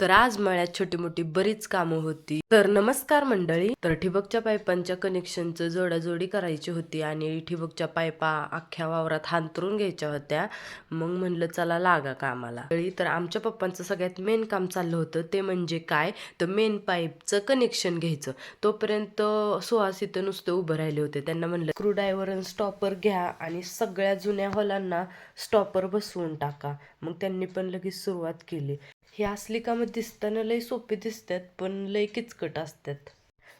तर आज मळ्यात छोटी मोठी बरीच कामं होती. तर नमस्कार मंडळी. तर ठिबकच्या पाईपांच्या कनेक्शनचं जोडाजोडी करायची होती आणि ठिबकच्या पायपा अख्ख्या वावरात हांतरून घ्यायच्या होत्या. मग म्हणलं चला लागा कामाला. तर आमच्या पप्पांचं सगळ्यात मेन काम चाललं होतं. ते म्हणजे काय? तर मेन पाईपचं कनेक्शन घ्यायचं. तोपर्यंत सुहास इथं नुसतं उभं राहिले होते. त्यांना म्हणलं स्क्रूड्रायव्हर आणि स्टॉपर घ्या आणि सगळ्या जुन्या हॉलांना स्टॉपर बसवून टाका. मग त्यांनी पण लगेच सुरुवात केली. हे असली कामं दिसताना लय सोपी दिसतात पण लय किचकट असतात.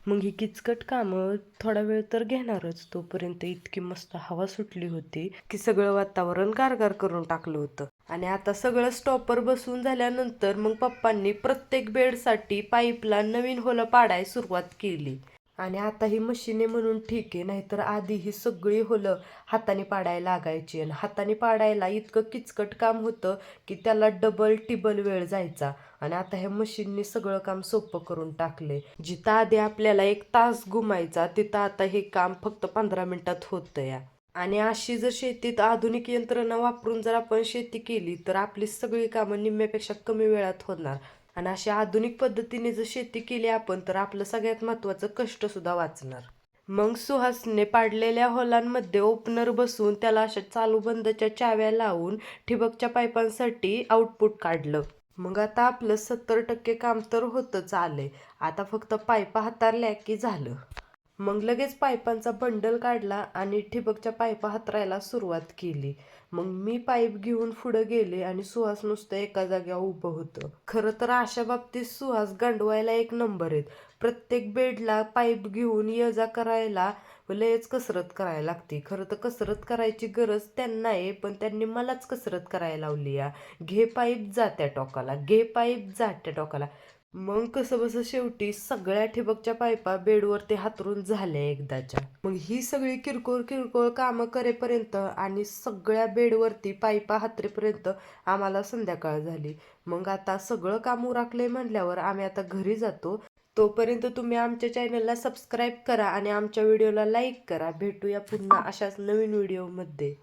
मग ही किचकट कामं थोडा वेळ तर घेणारच. तोपर्यंत इतकी मस्त हवा सुटली होती की सगळं वातावरण गारगार करून टाकलं होतं. आणि आता सगळं स्टॉपर बसून झाल्यानंतर मग पप्पांनी प्रत्येक बेडसाठी पाईपला नवीन होलं पाडाय सुरुवात केली. आणि आता ही मशीन आहे म्हणून ठीक आहे नाहीतर आधी ही सगळी होलं हाताने पाडायला लागायची. आणि हाताने पाडायला इतकं किचकट काम होतं की त्याला डबल टिबल वेळ जायचा. आणि आता ह्या मशीनने सगळं काम सोपं करून टाकले जिथं आधी आपल्याला एक तास घुमायचा तिथं आता हे काम फक्त पंधरा मिनिटात होतं या. आणि अशी जर शेतीत आधुनिक यंत्रणा वापरून जर आपण शेती केली तर आपली सगळी कामं निम्म्यापेक्षा कमी वेळात होणार. आणि अशा आधुनिक पद्धतीने जर शेती केली आपण तर आपलं सगळ्यात महत्वाचं कष्ट सुद्धा वाचणार. मग सुहासने पाडलेल्या हॉलांमध्ये ओपनर बसून त्याला अशा चालू बंदच्या चाव्या लावून ठिबकच्या पाईपांसाठी आउटपुट काढलं. मग आता आपलं सत्तर टक्के काम तर होतच आलंय. आता फक्त पाईप हातारल्या की झालं. मग लगेच पाईपांचा बंडल काढला आणि ठिबकच्या पाईपा हातरायला सुरुवात केली. मग मी पाईप घेऊन पुढे गेले आणि सुहास नुसतं एका जाग्यावर उभं होतं. खरं तर अशा बाबतीत सुहास गांडवायला एक नंबर आहेत. प्रत्येक बेडला पाईप घेऊन ये जा करायला लयच कसरत करायला लागते. खरं तर कसरत करायची गरज त्यांना आहे पण त्यांनी मलाच कसरत करायला लावली या. घे पाईप जात्या टोकाला घे पाईप जात्या टोकाला. मग कसं शेवटी सगळ्या ठिबकच्या पायपा बेडवरती हातरून झाल्या एकदाच्या. मग ही सगळी किरकोळ किरकोळ कामं करेपर्यंत आणि सगळ्या बेडवरती पायपा हातरेपर्यंत आम्हाला संध्याकाळ झाली. मग आता सगळं काम उराकले म्हटल्यावर आम्ही आता घरी जातो. तोपर्यंत तुम्ही आमच्या चॅनलला सबस्क्राईब करा आणि आमच्या व्हिडिओला लाईक करा. भेटूया पुन्हा अशाच नवीन व्हिडिओमध्ये.